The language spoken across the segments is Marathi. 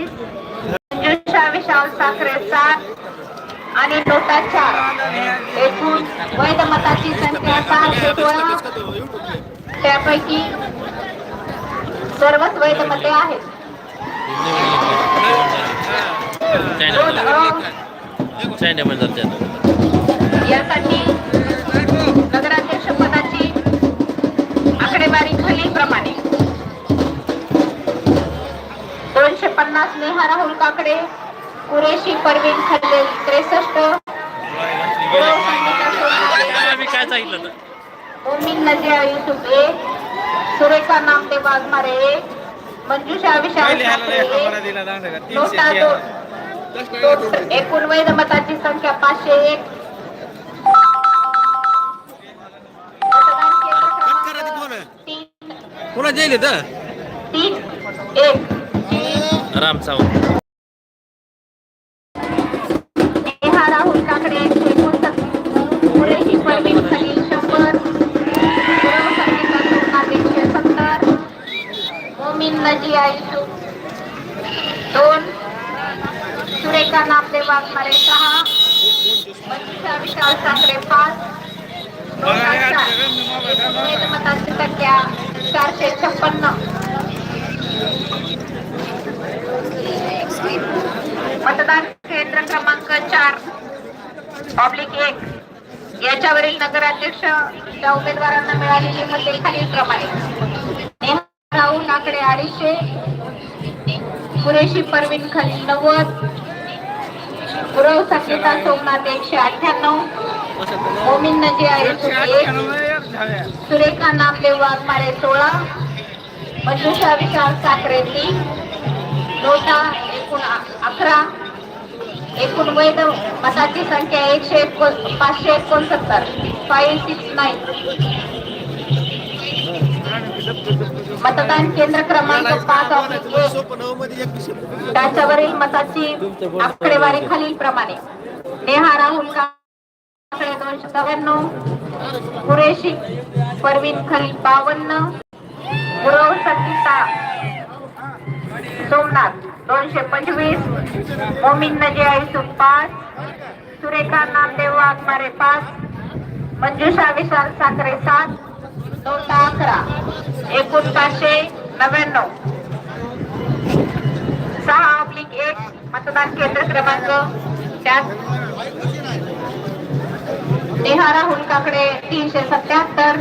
बेचाळीस मंजुषा विशाल साखरे सात आणि नोटा चार एकूण वैध मताची संख्या सहाशे सोळा. त्यापैकी सर्वच वैध मते आहेत. यासाठी दोनशे पन्नास नेहा राहुल काकडे कुरेशी परवीन खल्लेल त्रेसष्ट. मोमीन नजिया युसुफ एक सुरेखा नामदेव वाघमारे एक मंजुषा विशाल एकूण वैध मताची संख्या पाचशे एक. तीन एक. राम सावंत दोन सुरेखा नामदेव वाघमारे सहा विशाल साखरे पाच मतांची संख्या चारशे छप्पन्न. मतदान केंद्र क्रमांक चार पब्लिक एक. याच्यावरील नगराध्यक्ष त्या उमेदवारांना मिळालेली मते खालील प्रमाणे राहुल आकडे अडीचशे पुरेशी परवीन खलील नव्वद गुरव संगीता सोमनाथ एकशे अठ्ठ्याण्णव मोमीन नजी युसुफ सुरेखा नामदेव वाघमारे सोळा मंजुषा विशाल साखरे तीन नोटा एकूण अकरा एकूण वैध मताची संख्या एकशे एको- पाचशे एकोणसत्तर फाईव्ह सिक्स नाईन मतदान केंद्र क्रमांक पाच त्याच्यावरील मताची आकडेवारी खालील प्रमाणे नेहा राहुल काकडे दोनशे नव्याण्णव कुरेशी परवीन खलील बावन्न गुरव संगीता सोमनाथ. दोनशे पंचवीस. मोमीन नजिया युसुफ पाच सुरेखा नामदेव वाघमारे पाच मंजुषा विशाल साखरे सात. नोटा अकरा. एकूण पाचशे नव्याण्णव. सहा ऑब्लिक एक. मतदान केंद्र क्रमांक. त्यात नेहा राहुल काकडे तीनशे सत्याहत्तर.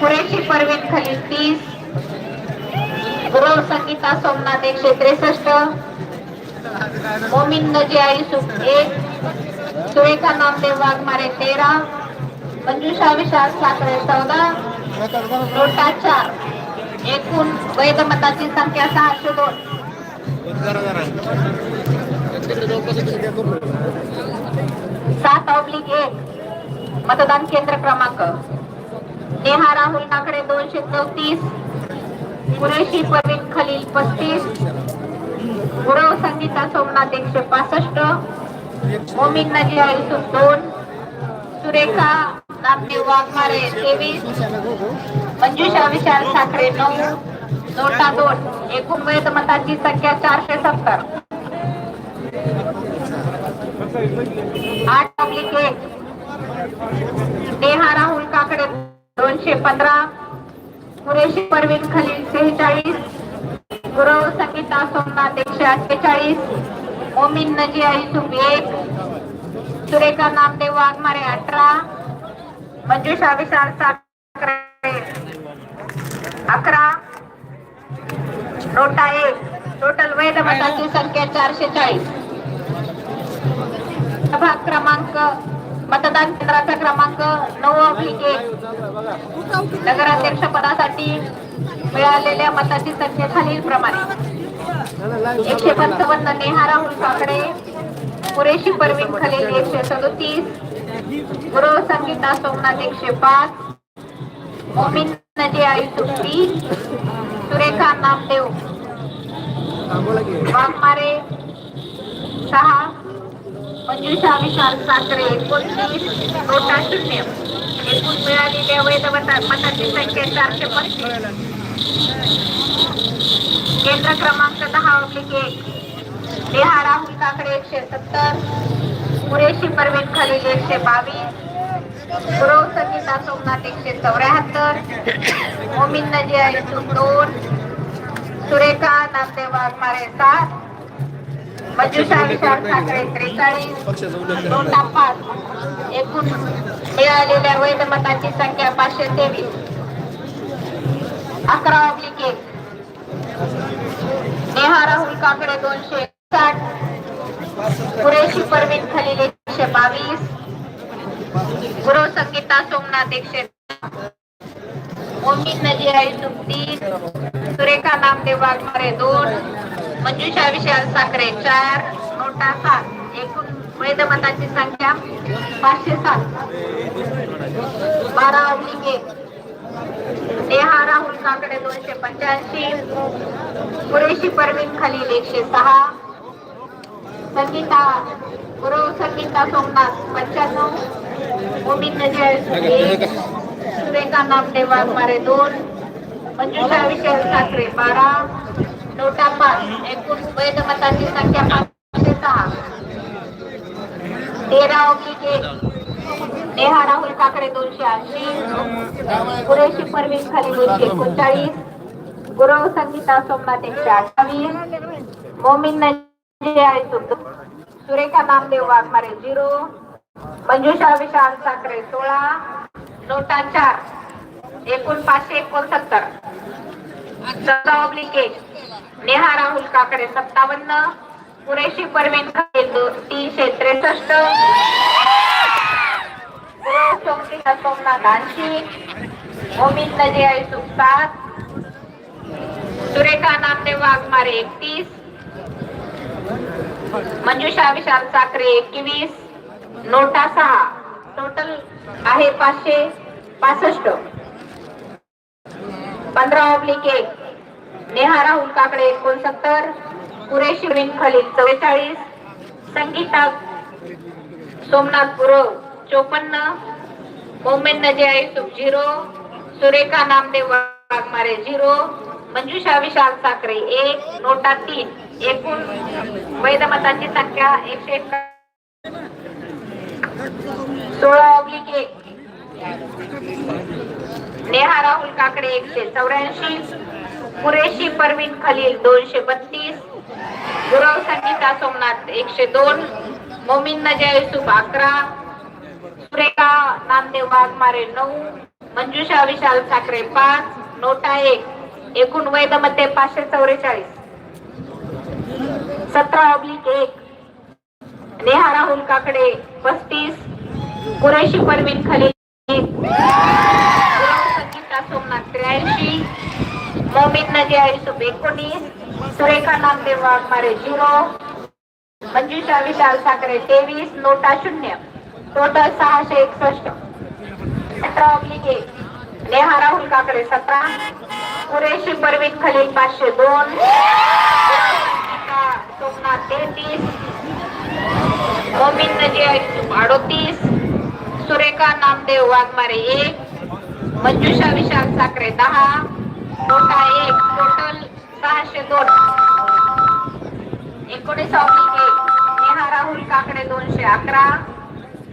कुरेशी परवीन खलील तीस. गुरव सोमनाथ एकशे त्रेसष्ट. मोमीन आई सुख एक. सुरेखा नामदेव वाघमारे तेरा. मंजुषा विशाल साखरे चौदा. नोटा चार एकूण वैध मताची संख्या सहाशे दोन. सात ऑब्लिक एक. मतदान केंद्र क्रमांक. नेहा राहुल काकडे दोनशे चौतीस. कुरेशी परवीन खलील पस्तीस गुरव संगीता सोमनाथ एकशे पासष्ट मोमिन नजिया युसुफ दोन सुरेखा नामदेव वाघमारे तेवीस मंजुषा विशाल साखरे नऊ नोटा दोन एकूण वैध मतांची संख्या चारशे सत्तर. आठ पब्लिक एक. नेहा राहुल काकडे दोनशे पंधरा कुरेशी परवीन खलील सेहेचाळीस गुरव संगीता सोमनाथ एकशे अठ्ठेचाळीस ओमिन नजी युसुफ एक सुरेखा नामदेव वाघमारे अठरा मंजुषा विशाल साखरे अकरा नोटा एक. टोटल वैध मताची संख्या चारशे चाळीस. सभा क्रमांक मतदान केंद्राचा क्रमांक नऊ एक. नगराध्यक्ष पदासाठी मिळालेल्या मताची संख्या खालील प्रमाणे एकशे पंचावन्न नेहा राहुल काकडे पुरेशी परवीन खलील एकशे सदोतीस. गुरु संगीता सोमनाथ एकशे पाच. मोमिन नजिया आई तीन सुरेखा नामदेव. वाघमारे सहा. मंजुषा विशाल साखरे एकोणतीस नोटा शून्य. एकूण मिळालेल्या वैध मतांची संख्या चारशे पस्तीस. केंद्र क्रमांक दहा ऑब्लिक एक. नेहा राहुल काकडे एकशे सत्तर. पुरेशी परवीन खलील एकशे बावीस. गुरव संगीता सोमनाथ एकशे चौऱ्याहत्तर. मोमिन नजी युसुफ दोन. सुरेखा नामदेव वाघमारे सात. मंजुषा विशाल ठाकरे त्रेचाळीस नोटा पाच एकूण मिळालेल्या वैध मतांची संख्या पाचशे तेवीस. अकरा ऑब्लिक एक. नेहा राहुल काकडे दोनशे साठ कुरेशी परवीन खलील एकशे बावीस. गुरु संगीता सोमनाथ एकशे मोमीन नजिया युसुफ तीन सुरेखा नामदेव वाघमारे दोन. म्हणजे मंजुषा विशाल साखरे. चार नोटा सात. एकूण वैध संख्या पाचशे सात. बारा ऑब्लिक एक. नेहा राहुल काकडे दोनशे पंच्याऐंशी. कुरेशी परवीन खलील एकशे सहा. संगीता गुरु संगीता सोमनाथ पंच्याण्णव. गोविंद एक. सुरेखा नामदेव वाघमारे दोन. मंजुषा विशाल ठाकरे बारा. नोटा पाच एकूण वैध मतांची संख्या पाचशे सहा. तेरा ऑब्लिक एक. नेहा राहुल काकडे दोनशे ऐंशी. कुरेशी परवीन खाली दोनशे एकोणचाळीस. गुरव संगीता सोमनाथ एकशे अठ्ठावीस. मोमीन सुरेखा नामदेव वाघमारे झिरो. मंजुषा विशाल साखरे सोळा. नोटा चार. एकूण पाचशे एकोणसत्तर. चौदा ऑब्लिक एक. नेहा राहुल काकडे सत्तावन्न कुरेशी परवीन तीनशे त्रेसष्ट. सोमनाथ सोमनाथ ऐंशी मोमीन नजे युसुफ सात सुरेखा नामदेव वाघमारे एकतीस. मंजुषा विशाल साखरे एकवीस. नोटा सहा. टोटल आहे पाचशे पासष्ट. पंधरा ऑब्लिक एक. नेहा राहुल काकडे एकोणसत्तर कुरेशी विन खलील चव्वेचाळीस संगीता सोमनाथ गुरव चोपन्न मोमेन नजिया युसुफ झिरो सुरेखा नामदेव वाघमारे झिरो मंजुषा विशाल साखरे एक नोटा तीन एकूण वैध मतांची संख्या एकशे सोळा ऑब्लिक एक. नेहा राहुल काकडे एकशे चौऱ्याऐंशी कुरेशी परवीन खलील दोनशे बत्तीस गुरव संगीता सोमनाथ एकशे दोन मोमिन नजा युसुफ अकरा सुरेखा नामदेव वाघमारे नऊ मंजुषा विशाल साखरे पाच नोटा एक एकूण वैधमध्ये पाचशे चौवेचाळीस. सतरा ऑब्लिक एक नेहा राहुल काकडे पस्तीस कुरेशी परवीन खलील एक संगीता सोमनाथ त्र्याऐंशी मोमीन नजिया युसुफ एकोणीस सुरेखा नामदेव वाघमारे झिरो मंजुषा विशाल साखरे तेवीस नोटा शून्य टोटल सहाशे एकसष्ट अठरा ऑब्लिके नेहा राहुल काकडे सतरा कुरेशी परवीन खलील पाचशे दोन सोमनाथ तेहतीस मोमीन नजी युसुफ अडोतीस सुरेखा नामदेव वाघमारे एक मंजुषा विशाल साखरे दहा नोटा एक टोटल सहाशे दोन. एकोणीस ऑब्लिक एक नेहा राहुल काकडे दोनशे अकरा.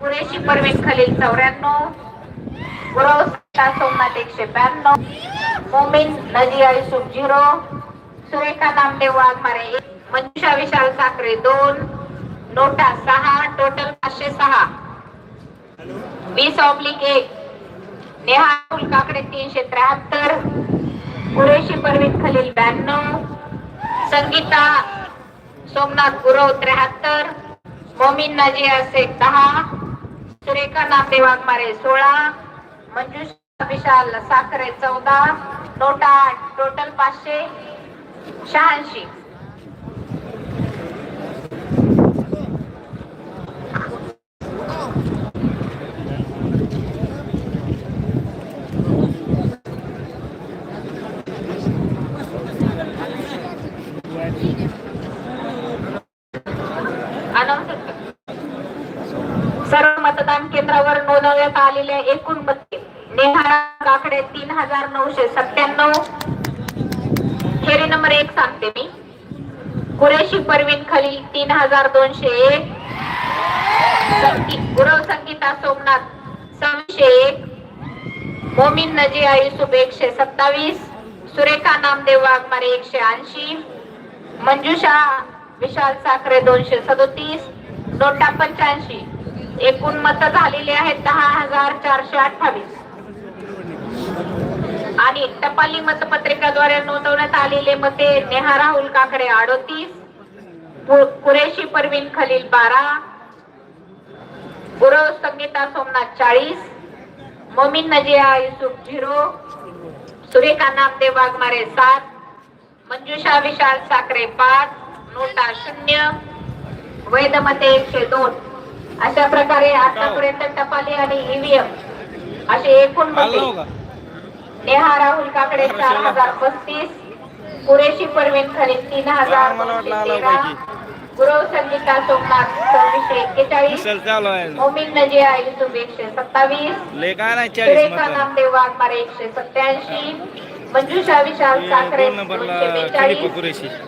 पुरेशी परवीन खलील चौऱ्याण्णव. गुरव सोमनाथ एकशे ब्याण्णव. मोमीन नजिया युसुफ झिरो. सुरेखा नामदेव वाघमारे एक. मंजुषा विशाल साखरे दोन. नोटा सहा टोटल पाचशे सहा. वीस ऑब्लिक एक. नेहा राहुल काकडे तीनशे त्र्याहत्तर. कुरेशी परवीन खलील ब्याण्णव. संगीता सोमनाथ गुरव त्र्याहत्तर. मोमीन नजिया शेख दहा. सुरेखा नामदेव वाघमारे सोळा. मंजुषा विशाल साखरे चौदा. नोटा आठ टोटल पाचशे शहाऐंशी. सर्व मतदान केंद्रावर नोंदवण्यात आलेल्या एकूण मते नेहाळा काकडे तीन हजार नऊशे सत्त्याण्णव. फेरी नंबर एक सांगते मी. कुरेशी परवीन खलील तीन हजार दोनशे एक. गुरव संगीता सोमनाथ सहाशे एक. मोमीन नजी युसुफ एकशे सत्तावीस. सुरेखा नामदेव वाघमारे एकशे ऐंशी. मंजुषा विशाल साखरे दोनशे सदोतीस नोटा पंच्याऐंशी. एकूण मत झालेली आहेत दहा हजार चारशे अठ्ठावीस. आणि टपाली मतपत्रिकाद्वारे नोंदवण्यात आलेले मते नेहा राहुल काकडे अडोतीस पु- कुरेशी परवीन खलील बारा गुरव संगीता सोमनाथ चाळीस मोमीन नजिया युसुफ झिरो सुरेखा नामदेव वाघमारे सात मंजुषा विशाल साखरे पाच नोटा शून्य वैध मते एकशे दोन. अशा प्रकारे आतापर्यंत टपाली आणि ईव्हीएम असे एकूण मते नेहा राहुल काकडे चार हजार पस्तीस कुरेशी परवीन खलील तीन हजार दोनशे तेरा गुरव संगीता सोमनाथ सव्वीसशे एक्केचाळीस मोमीन नजिया युसुफ एकशे सत्तावीस सुरेखा नामदेव वाघमारे एकशे सत्याऐंशी मंजुषा विशाल साखरे दोनशे बेचाळीस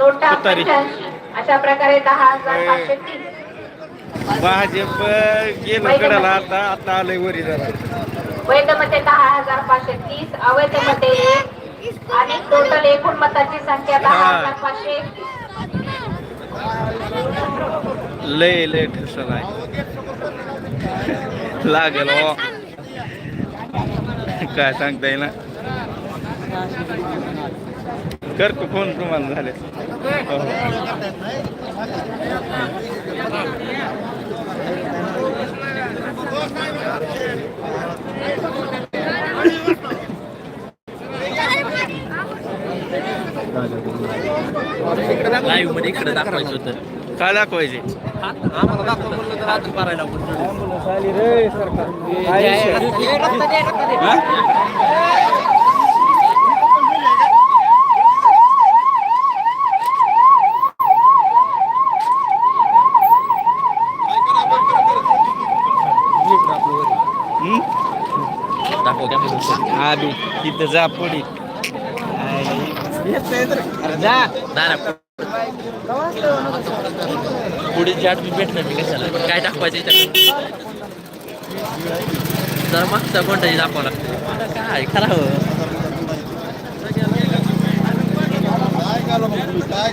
तुतारी. पंच्याऐंशी अशा प्रकारे दहा हजार पाचशे तीस भाजप गेलं कडाला आता आता आलंय वरी जरा. वैध मते दहा हजार पाचशे तीस अवैध मते एक आणि टोटल एकूण मताची संख्या दहा. हजार पाचशे लय लय ठसर आहे. लागेल हो. काय सांगता येईल करतो फोन तुम्हाला झाले हो. लाईव्हमध्ये इकडे दाखवायचं होतं काय दाखवायचे आम्हाला दाखवा म्हणलं तर हात मारायला हम्म? दाखव कॅमेरा आधी तिथं जा. पडी पुढे चाट मी भेटणार मी कशाला? काय दाखवायचं तर जर मागचा कोणताही दाखवा लागतो. काय? खरा हो. काय